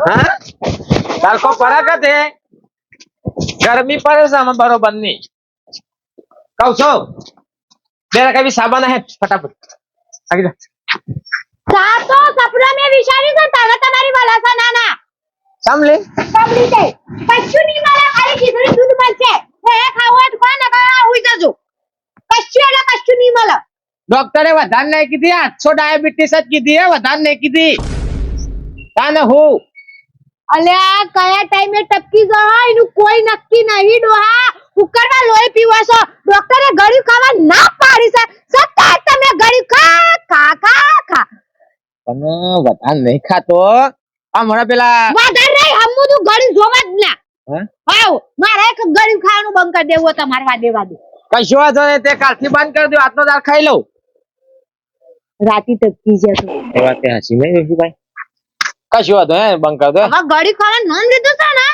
હા? તડકો પડે કે તે ગરમી પડે છે આમાં બરોબરની કઉ છો. બે રકાબી સાબાન હે? ફટાફટ. આગળ જા. સાતો સપના મે વિચારી છે તને તમારી વલાસા ના ના. સમલી સમલી તે કશું ની મારા ખાલી ખીચડી દૂધ મળશે. હે ખાવો તો ખા નકર ઉઈ જજો. કશું એટલે કશું ની મળે. ડોક્ટરે વધારે નહીં કીધી આઠસો ડાયાબિટીસ જ કીધી હે વધારે નહીં કીધી. તાને હું? અલ્યા કયા ટાઈમે ટપકી ગયો એનું કોઈ નક્કી નહીં ડોહા. કુકરમાં લોહી પીવો છો. ડોક્ટરે ગળ્યું ખાવા ના પાડી છે. સત્તા તમે ગળ્યું ખા ખા ખા ખા. પણ વધારે નહીં ખાતો આ મને પેલા વધારે નહીં હમુ તું ગળ્યું જોવા જ ના. હે? હાવ મારે એક ગળ્યું ખાવાનું બંધ કરી દેવું તમારે વા દેવા દે. કશો વાંધો નહીં તે કાલથી બંધ કરી દો આજનો દાળ ખાઈ લઉં. રાતી ટપકી જશે. એ વાત તે હસી નહીં ઋષિભાઈ કશું વાંધો હે બંધ કરી દો. હવે ગળ્યું ખાવા નામ લીધું છે ને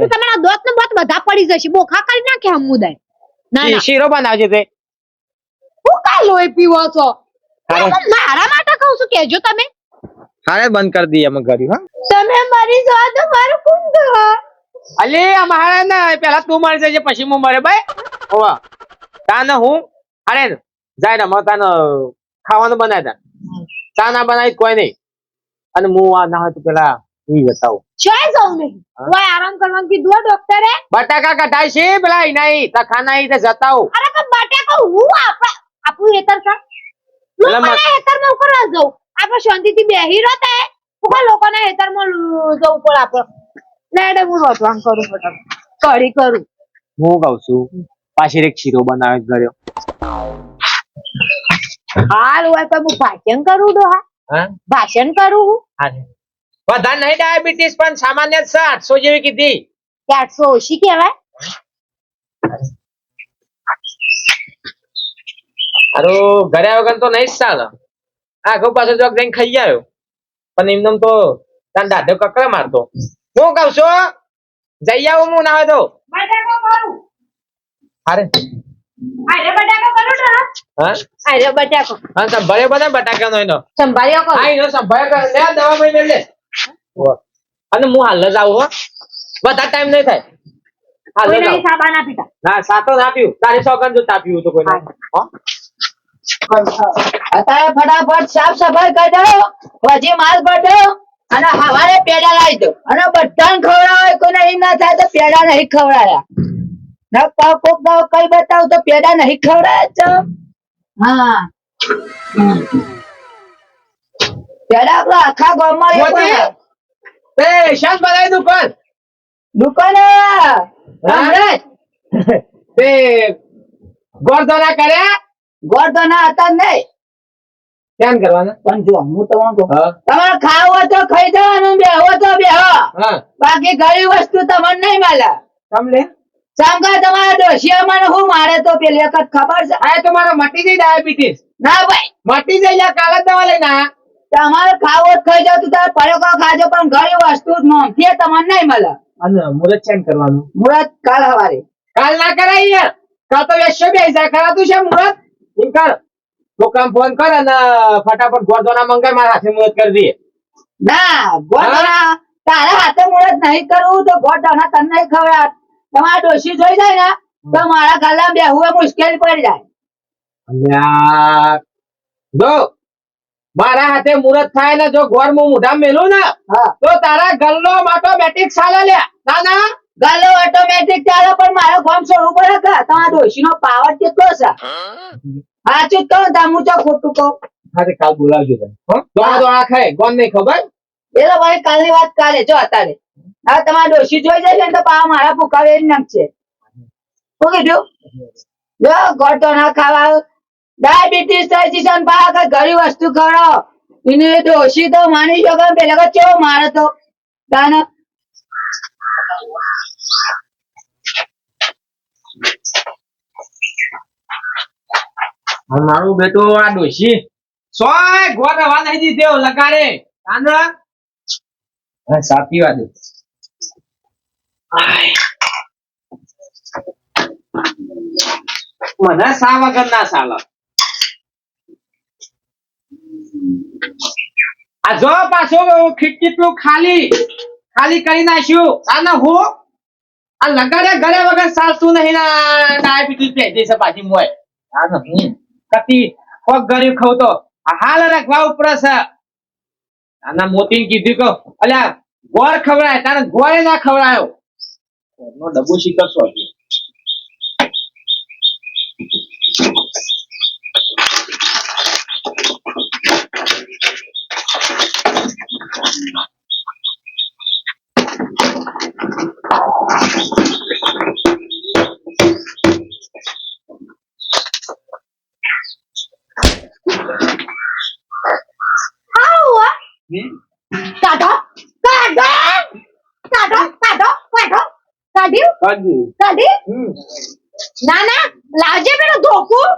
તો તમારા દોત ને બોત બધા પડી જશે. બોખા કરી નાખે હમુદાય? ના ના. શીરો બનાવજે તે? હું કા લોહી પીવો છો? મારા માટે કહું છું કેજો તમે. હારે બંધ કરી દઈએ અમે કર્યું હા. તમે મરી જાઓ તો મારું કોણ અલે અમારા ના પેલા તું મરી જજે પછી હું મરે ભાઈ. ઓવા તાને હું અરે જાય ને તાને ખાવાનું બનાય તા. ચા ના બનાવી કોઈ નહીં. અને હું આ ના હોય તો પેલા ઈ બતાવું. ચોય જાઉં નહીં. હા? કોઈ આરામ કરવાનું કીધું હો ડોક્ટરે? બટાકા કટાય છે પેલા ઈ નહીં તા ખાના ઈ તે જતા આવું અરે પણ બટાકા હું આપ આપણું હેતર છે એટલે મ- લોકોના હેતરમાં ઉપર જવું આપણે શાંતિથી બેહી રહતે કોઈ લોકોના હેતરમાં જવું પડે આપણે? લેડે હું રોટવાન કરું બટાકા કઢી કરું. હું કઉ છું પાછી એક શીરો બનાવે ઘરે હાલ હોય પણ હું ભાષણ કરું તો હા. ભાષણ કરું. વધારે નહીં ડાયાબિટીસ પણ સામાન્ય છે આઠસો જેવી કીધી. આઠસો ઓછી કહેવાય. અરે ઘરે વગર તો નહીં જ ચાલે. આખો પાછો જોક જઈને ખાઈ આવ્યો. પણ એમને તો તાર દાદો કકડા મારતો. હું કઉ છું જઈ આવું હું ના હોય તો બટાકો બટાકો કરું હા? અરે બટાકો. હા સંભાળ્યો બધા બટાકા નો એનો? સંભાળ્યો કરું હા એનો સંભાળ્યો કરે લે દવા લે. અને હું હાલ જ આવું હો. વધારે ટાઈમ નહીં થાય. હાલ જ આવું સાબા ના પીતા ના સાતો ના પીવું. તારી સોગન જો તા તો કોઈ હા? અત્યારે ફટાફટ સાફ સફાઈ કરી દો પછી માલ ભરજો અને હવારે પેડા લાવી દો. અને બધાને ખવડાવે. કોઈને એમ ના થાય તો પેડા નહીં ખવડાયા. ના કોક ગાવ કઈ બતાવ તો પેડા નહીં ખવડાય છો હા. પેડા આપણા આખા ગામમાં. એ શાંત બનાવી દુકાન. દુકાન હમણાં તે ગોરધોના કર્યા ગોરધોના હતા નહીં. ધ્યાન કરવાના. પણ જો હું તમને તમારે ખાવો તો ખાઈ જવાનું બેહો તો બેહો. હા. બાકી ઘણી વસ્તુ તમને નહીં મળે. કમ સામકા તમારા ડોશિયા હું મારે તો પેલી વખત ખબર છે? આ તો મારો મટી ગઈ ડાયાબિટીસ ના ભાઈ. મટી જઈ યા કાલે દવા લઈને તમારે ખાવો જ ખાઈ જાવ તો તમે પડ્યો ખાજો પણ ઘણી વસ્તુ જ નોંધથી તમને નહીં મળે. અને મુરત ચેન કરવાનું. મુરત કાલ હવારે. કાલ ના કરાય યાર. કાલ તો વેશ્ય બે જાય. કરાતું છે મુરત? ઇન્કાર કર. છોકરાને ફોન કર અને ફટાફટ ગોરધોના મંગાઈ મારા હાથે મુરત કરી દઈએ. ના ગોરધોના તારા હાથે મુરત નહીં કરવું તો ગોરધોના તને નહીં ખવડાવ તમારા ડોશી જોઈ જાય ને તો મારા ગાલા બેહવું મુશ્કેલ પડી જાય. અલ્યા. જો મારા હાથે મુરત થાય ને જો ગોર હું મોઢા મેલું ને તો તારા ગલ્લો ઓટોમેટિક ચાલે લે. ના ના. ગલો ઓટોમેટિક ચાલે પણ મારો ગોમ છોડવું પડે કે તમારા ડોશી નો પાવર કેટલો છે? સાચું તો હું તો ખોટું કહું? હાથે કાલ બોલાવજો તમે હો? દોડા દોડા ખાય ગોન નહીં ખબર? એ તો ભાઈ કાલની વાત કાલે જો અત્યારે. હવે તમારા ડોશી જોઈ જશે ને તો પાછા મારા ભૂકાવે જ નાખશે. શું કીધું? જો ગોટો ના ખાવા. ડાયાબિટીસ થાય છે કઈ ઘણી વસ્તુ ખવડાવો એને ડોશી તો માની શકો પેલા કેવો મારે તો? તાને? મારું બેટો આ ડોશી. સો ગોટ હવા નહીં દીધો, લગાડે. કાંદા સાચી વાત. આય. મને સા વગર ના ચાલે? આ જો પાછો કેટલું ખાલી ખાલી કરી નાખ્યું. અને હું, આ લગાડે ઘરે વગર ચાલતું નહીં ના ડાયાબિટીસ પેટી છે પાછી મોય. આ નહીં કતી, કોક ગરીબ ખાવ તો હાલ રાખવા ઉપર છે. આના મોતી કીધું કે, અલ્યા ગોળ ખવડાય, તારે ગોળે ના ખવડાયો. નો ડબ્બુ શીખરશો હજી આવો હમ? કાઢો કાઢો કાઢો કાઢો કાઢો કાઢ્યું કાઢી. કાઢી ના ના લાવજે પેલું ધોકું.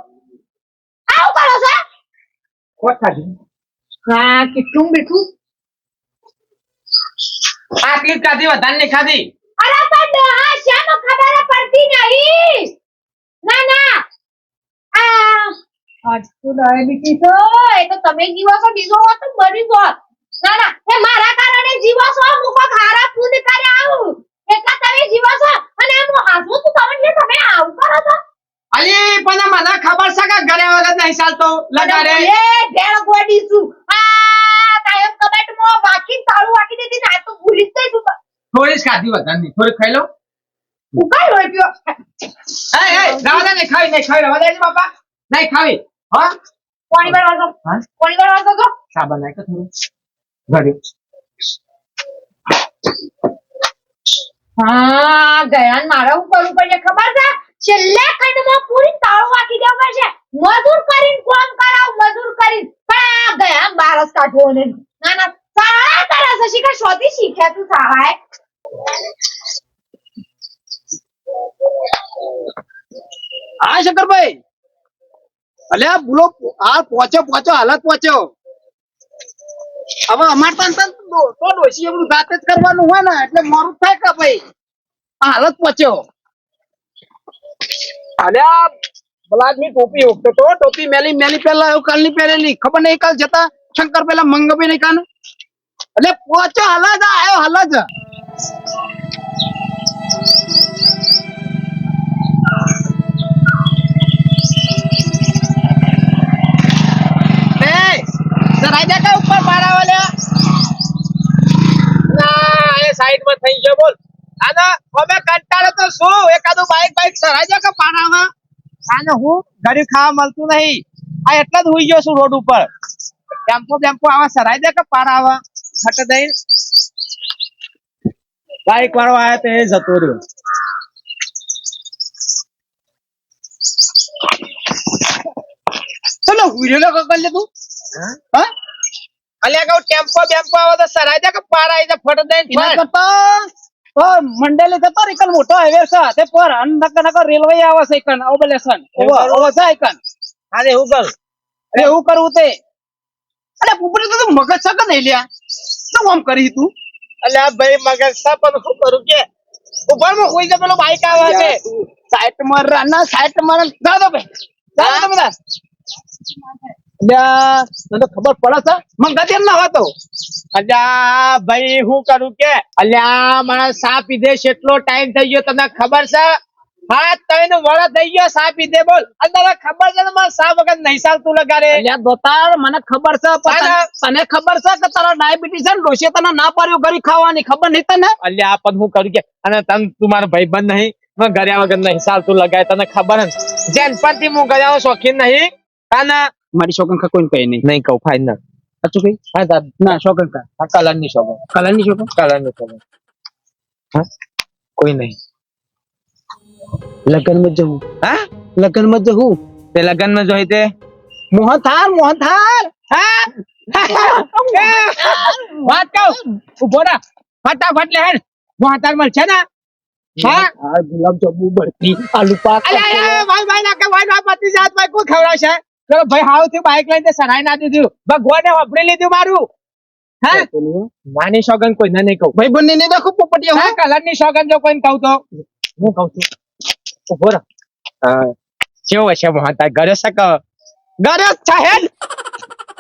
આવું કરો છો? કોટ હા કેટલું મીઠું આટલી જ વધારે નહીં ખાધી? અરે પણ ડોહા શાનો ખબર પડતી નહીં. ના ના આ આજ તો ડાયાબિટીસ હોય તો તમે જીવો છો બીજો તો મરી ના ના એ મારા કારણે જીવો છો હું ખારા હારા પૂન કરે આવું. એટલા તમે જીવો છો? અને એમ હું તું તમને તમે આવું કરો છો અલી પણ મને ખબર છે કે ઘરે વગર નહીં ચાલતો? લગાડે. એ ભેળ ગોડી છું. આ કાયમ કબાટમાં વાકી તાળું વાકી ના તો ભૂલી જ જઈશ હું. થોડી જ ખાધી વધારે નહીં થોડી ખાઈ લો. હું કાંઈ લોહી પીવો એ એ રાવા દે નહીં ખાવી નહીં ખાવી રવા દે બાપા. નહીં ખાવી. હા? ભરવા દો. હા? પાણી ભરવા તો. સાબા નાખ થોડું. ઘરે. હા, ગયા મારા કરવું પડશે ખબર છે? છેલ્લે ખંડમાં પૂરી તાળો વાકી દેવું પડશે મજૂર કરીને કોમ કરાવ મજૂર કરીને. પણ ગયા બારસ કાઢવો ને, ના ના સારા કરે છે શીખર શોધી શીખ્યા તું સારા હા, શંકરભાઈ. અલ્યા, બોલો, આ પહોંચ્યો પહોંચ્યો, હાલત પહોંચ્યો. હવે અમાર તો જાતે જ કરવાનું હોય ને, એટલે મારું થાય કે ભાઈ? હાલત પચ્યો પેલા આદમી ટોપી તો ટોપી મેલી મેલી પેલા એવું કાલની પહેરેલી. ખબર નહીં કાલ જતા? શંકર પેલા મંગભાઈ નહીં કાન એટલે પહોંચ્યો હાલ જ આવ્યો હાલ જ આને હું ઘરે ખાવા મળતું નહીં. આ એટલા જ હોઈ ગયો છું રોડ ઉપર. ટેમ્પો બેમ્પો આવા સરાઈ દે કે પાર આવા? હટ દઈ બાઈક વાળો આયો તો એ જતો રહ્યો. ચલો હુઈરેલો કકલ લે તું. હા? અલ્યા કહું ટેમ્પો બેમ્પો આવે તો સરાઈ દે કે પાર આવી જાય ફટ દઈ ફટ. મંડેલે જતો રે મોટો હાઈવે છે. તે પર અન નક નક રેલવે આવે છે કન ઓબલેશન ઓવા જાય કન અરે હું કર? અરે હું કરવું તે? અરે પુપરી તો મગજ છે કે નહીં લ્યા? શું આમ કરી તું? અલ્યા ભાઈ મગજ છે પણ શું કરું કે? ઉપરમાં કોઈ પેલો બાઈક આવે છે. સાઈટમાં રાના સાઈટમાં જા દો ભાઈ. જા દો બધા. તને ખબર પડે છે? મંગા તેમ ના હતો અલ્યા ભાઈ હું કરું કે? અલ્યા મારા સા પીધે કેટલો ટાઈમ થઈ ગયો તમને ખબર છે? હા ત્રણ વડા થઈ ગયો સા પીધે બોલ. અને ખબર છે ને મારા સા વગર નહીં ચાલતું લગાડે? અલ્યા દોતાર મને ખબર છે તને- તને ખબર છે કે તારા ડાયાબિટીસ છે ને તને ના પાડ્યો ઘરી ખાવાની ખબર નહીં તને? અલ્યા પણ હું કરું કે? અને તને તું મારો ભાઈ બંધ નહીં કર્યા વગર નહીં ચાલતું લગાય તને ખબર જેન પરથી હું ગયા શોખીન નહીં અને મારી શોખીન કોઈ કઈ નહીં. નહીં કહું ફાઈનલ સાચું કઈ હા તાર ના શોકન કા આ કલરની શોખ. કલરની શોકન કલરની શોખ. હા? કોઈ નહીં. લગનમાં જવું. હા? લગનમાં જવું? તે લગનમાં જોઈ તે? મોહન થાર મોહન થાર વાત કહું? ઊભો રહે. ફટાફટ લે હેડ. મોહતાર મળશે ને? હા? ગુલાબ જાંબુ બરફી આલુ પાક અરે ભાઈ ભાઈ ના કે ભાઈ ના પતિ જાત ભાઈ કોઈ ખવડાવશે? ચલો ભાઈ હાવ થયું બાઈક લઈને સરાઈ ના દીધું. ભગવાને વાપરી લીધું મારું. હા? નાની સોગન કોઈને નહીં કહું. ભાઈ બંને ને દેખો પોપટિયા હા કલરની સોગન જો કોઈને કહું તો. હું કહું છું. ઊભો રહે. કેવો છે મહાતા ઘરે સક ઘરે છે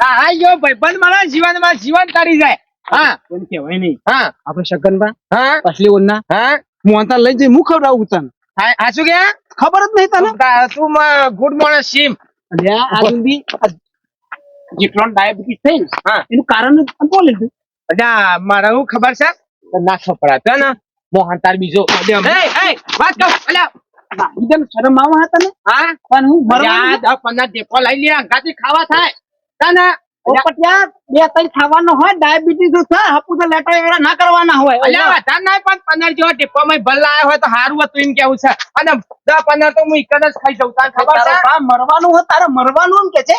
હા યો ભાઈ ભાઈબંધ મારા જીવનમાં જીવન કાઢી જાય. હા. કે કહેવાય નહીં? હા. આપણે બા હા. પછલી ઓરના હા. હું અંતર લઈ જઈ હું ખવડાવું તને. હા શું કે? ખબર જ નહીં તને? તું ગુડ મોર્નિંગ સીમ. જેટલો ડાયાબિટીસ થઈ ને હા. એનું કારણ બોલ અચ્છા મારે શું ખબર છે? ના ખબર ને મોહન તાર બીજો. વાત કહું અલ્યા. એકદમ શરમ આવે હા તને? હા? પણ હું દસ પંદર ટેપો લઈ લે અંગાથી ખાવા થાય. તને બે ત્રણ ખાવાનો હોય ડાયાબિટીસ જો થાય હપુ તો લેટો એવડા ના કરવાના હોય અલ્યા વધારે નહીં પણ પંદર જેવો ટેપો માં ભલ હોય તો સારું હતું એમ કેવું છે. અને દસ પંદર તો હું એક જ ખાઈ જઉં તને ખબર છે? મરવાનું હોય તારે મરવાનું એમ કે છે?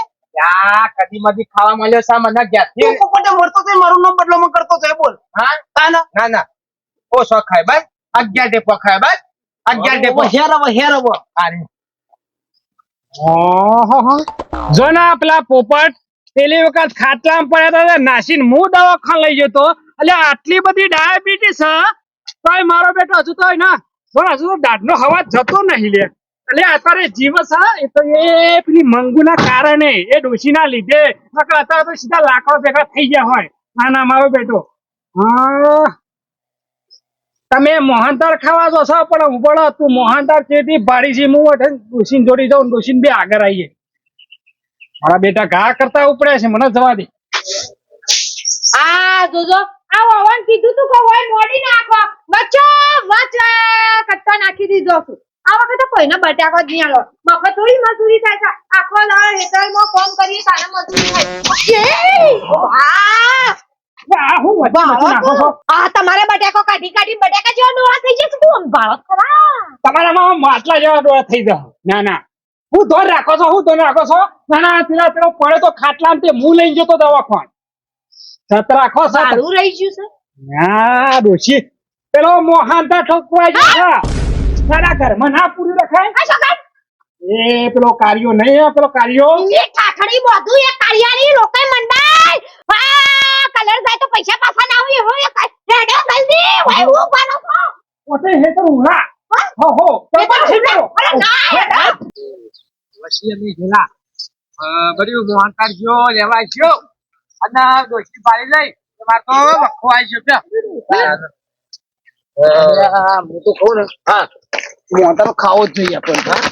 કદી મદી ખાવા મળ્યો છે મને તું પોપટે મરતો તો મારું નામ બદલામાં કરતો તો બોલ. હા? તાના? ના ના. ઓછો ખાય બસ. અગિયાર ટેપો ખાય બસ. અગિયાર ટેપો. હેર હવે હેર હવે હારી. જો ના પેલા પોપટ પેલી વખત ખાટલામાં પડ્યા હતા નાસીને હું દવાખાને લઈ જતો એટલે આટલી બધી ડાયાબિટીસ તોય મારો બેટો હજુ તો ના. પણ હજુ તો દાઢનો હવા જતો નહીં લે. એટલે અત્યારે જીવસ એ તો એ પેલી મંગુના કારણે, એ ડોશીના લીધે. અત્યારે તો સીધા લાકડો ભેગા થઈ ગયા હોય. ના મારો બેટો. હા. તમે મોહનતાર ખાવા જશો પણ ઊભો તું મોહનતાર કેટલી ભાડી છે હું વઢે જોડી જાઉં ડોસીન બે આગળ આવીએ. મારા બેટા ઘા કરતા ઉપડે છે મને જવા દે. આ જોજો આ વવન કીધું તું કે હોય મોડી નાખો. બચ્ચો બચ્ચો કટ્ટો નાખી દીધો છું. આ વખતે કોઈને બટાકો જ નહીં આલો. મફત થોડી મજૂરી થાય છે. આખો દાળ હેતરમાં કોમ કરીએ તારે મજૂરી થાય. તમારે બટાકો કાઢી કાઢી બટાકા જેવા ડોળા થઈ જશે તું ભાળો ખરા. તમારામાં માટલા જેવા ડોળા થઈ જાવ ના ના. હું ધોર રાખો છો હું ધોર રાખો છો? ના ના પેલા પેલો પડે તો ખાટલા તે હું લઈ જતો દવાખાન. સત રાખો સારું રહી ગયું છે ના ડોશી. પેલો મોહાનતા ઠોકવાઈ ગયો છે. તારા ઘરમાં ના પૂરી રખાય? એ પેલો કાર્યો નહીં હે, પેલો કાર્યો. એ ઠાઠડી બધું એ કાર્યાની લોકે મંડાય. કલર જાય તો પૈસા પાછા ના હોય હોય રેડો જલ્દી હોય હું બનો છો પોતે હેતર ઉરા હો? હો તો ઠીક અરે ના વસી અમે ગયેલા બધું મોહનતાર ગયો લેવા ગયો. અને દોસ્તી પાડી લઈ. એમાં તો વખો આવી ગયો હું. તો કહું ને. હા. મોહનતા ખાવો જ જોઈએ આપણને હા?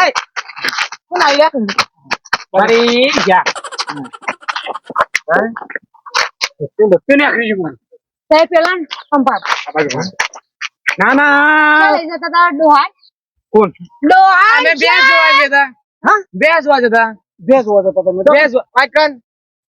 એ, કોણ આવી નાખી મને તે પેલા ના ના ડોહાન કોણ? ડોહાન અમે બે જોવા જતા. હા? બે જોવા જતા. બે જોવા જતા તમે બે જોવા વાંચન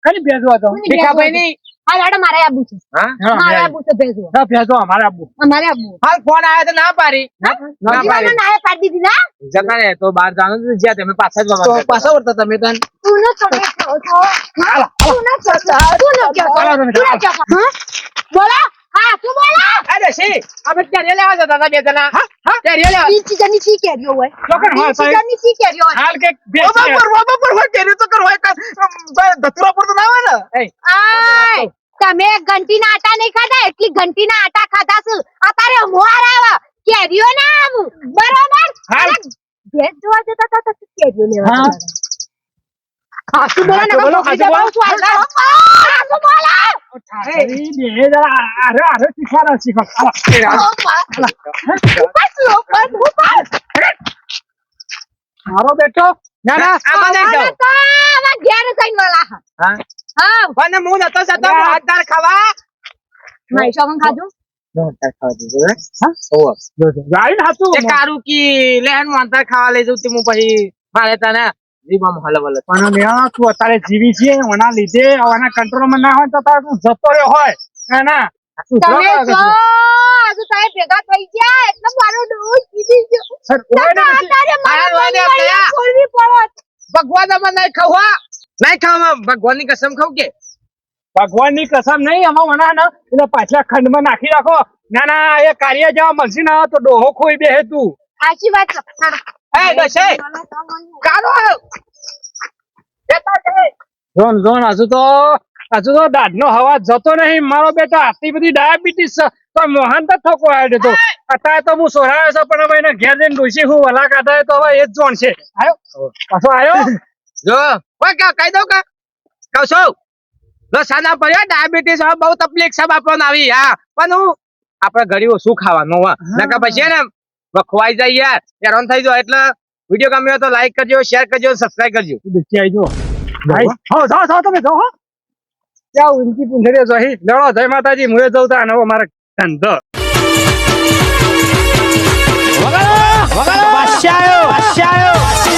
ખાલી બે જોવા તો ભીખાભાઈ ની હા લાડો મારે આબુ છે. હા? મારે આબુ છે ભેજવો ના ભેજો અમારે આબુ. અમારે આબુ. હાલ ફોન આવ્યો તો ના પારી ના પારી ના નાય પાડી. દીધી ના જતા ને તો બહાર જાનો તો જ્યાં તમે પાછા જ તો પાછા વર્તા તમે તન? તું ન તમે છો તું ન છો તું ન કે ન હા? બોલો. હા તું બોલો. અરે શી? અમે કેરીઓ લેવા જતા હતા બે જણા. હા કેરીઓ લેવા ઈ ચીજની ચી કેરીઓ હોય? ચોકન હોય ઈ સાહેબ. ચીજની શી કે રહ્યો હાલ કે બે ઓબા પર ઓબા પર હોય કેરી તો કર હોય ધતુરા પર તો ના આવે ને? આય તમે ઘંટીના આટા નહીં ખાધા એટલી ઘંટીના આટા ખાધા છે અત્યારે મોર આવે. કેરીઓ ના આવું. બરોબર? હાલ. અરે, ભેજ જોવા જતા હતા કેરીઓ લેવા હાચું બોલો ને બોલો, હાચું બોલો. હાચું બોલો. ઠાઠરી બે આરે આરે શીખવાના શીખવા ચાલો. ઉપર slow કર, ઉપર. મારો બેટો ના ના આમાં નહીં તો આવા ઘેર જઈને વાલા હા. હા. પણ હું નતો જતો હું હાથ દાળ ખાવા. મારી શોખન ખાધું? ખાવા લઈ જઉં પછી મારે તને પણ મેં તું અત્યારે જીવી છે એના લીધે આના કંટ્રોલમાં ના હોય તો તારે તું જતો રહ્યો હોય? ના? ના ભેગા થઈ ગયા એટલે મારો ને ને ભગવાન અમે નહીં ખાવા નહીં ખાવા કસમ ખાવ કે? ભગવાનની કસમ નહીં ને એટલે પાછલા ખંડમાં નાખી રાખો. ના ના એ કાર્ય જેવા મળશે ને તો ડોહો ખોઈ બે તું. સાચી વાત જોન જોન હજુ તો હજુ તો દાઢનો હવા જતો નહીં. મારો બેટા આટલી બધી ડાયાબિટીસ તો મોહન તો ઠોકો આવ્યો તો અત્યારે તો હું સોરાયો છું પણ હવે એને ઘેર જઈને ડોસી હું વલા તો હવે એ જ જોણ છે. આવ્યો પાછો આવ્યો જો કા કહી દઉં કા? કહું છું. જો સાના પડ્યો ડાયાબિટીસ બહુ તકલીફ છે બાપોને આવી હા. પણ હું આપણે ઘડી ઓછું ખાવાનું હા. પછી ને વખવાઈ જાય યાર. હેરાન થઈ જાય એટલે વીડિયો ગમ્યો તો લાઈક કરજો શેર કરજો સબસ્ક્રાઇબ કરજો. દેખી આવજો ભાઈ હો. જાઓ જાઓ તમે જાઓ જાઓ ક્યાં ઊંચી જો જોઈ લડો જય માતાજી મુએ જઉં તા નવો મારે ધંધો. વગાડો વગાડો. બાદશાહ આવ્યો.